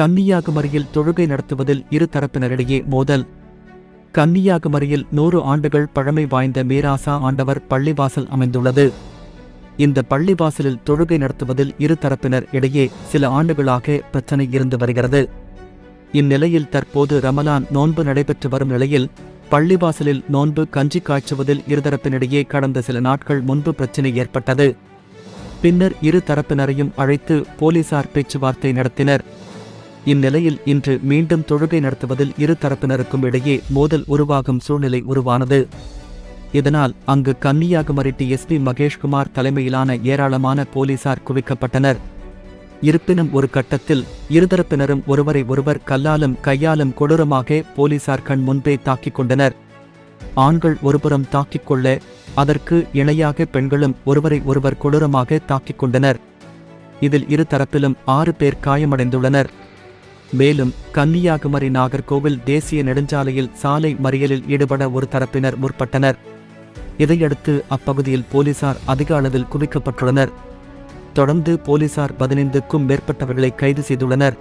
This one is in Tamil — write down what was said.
கன்னியாகுமரியில் தொழுகை நடத்துவதில் இரு தரப்பினரிடையே மோதல். கன்னியாகுமரியில் நூறு ஆண்டுகள் பழமை வாய்ந்த மீராசா ஆண்டவர் பள்ளிவாசல் அமைந்துள்ளது. இந்த பள்ளிவாசலில் தொழுகை நடத்துவதில் இரு தரப்பினர் இடையே சில ஆண்டுகளாக பிரச்சனை இருந்து வருகிறது. இந்நிலையில் தற்போது ரமலான் நோன்பு நடைபெற்று வரும் நிலையில் பள்ளிவாசலில் நோன்பு கஞ்சி காய்ச்சுவதில் இருதரப்பினிடையே கடந்த சில நாட்கள் முன்பு பிரச்சினை ஏற்பட்டது. பின்னர் இரு தரப்பினரையும் அழைத்து போலீசார் பேச்சுவார்த்தை நடத்தினர். இந்நிலையில் இன்று மீண்டும் தொழுகை நடத்துவதில் இரு தரப்பினருக்கும் இடையே மோதல் உருவாகும் சூழ்நிலை உருவானது. இதனால் அங்கு கன்னியாகுமரி டிஎஸ்பி மகேஷ்குமார் தலைமையிலான ஏராளமான போலீசார் குவிக்கப்பட்டனர். இருப்பினும் ஒரு கட்டத்தில் இருதரப்பினரும் ஒருவரை ஒருவர் கல்லாலும் கையாலும் கொடூரமாக போலீசார் கண் முன்பே தாக்கிக் கொண்டனர். ஆண்கள் ஒருபுறம் தாக்கிக் கொள்ள அதற்கு இணையாக பெண்களும் ஒருவரை ஒருவர் கொடூரமாக தாக்கிக் கொண்டனர். இதில் இரு தரப்பிலும் ஆறு பேர் காயமடைந்துள்ளனர். மேலும் கன்னியாகுமரி நாகர்கோவில் தேசிய நெடுஞ்சாலையில் சாலை மறியலில் ஈடுபட ஒரு தரப்பினர் முற்பட்டனர். இதையடுத்து அப்பகுதியில் போலீசார் அதிக அளவில் குவிக்கப்பட்டுள்ளனர். தொடர்ந்து போலீசார் பதினைந்துக்கும் மேற்பட்டவர்களை கைது செய்துள்ளனர்.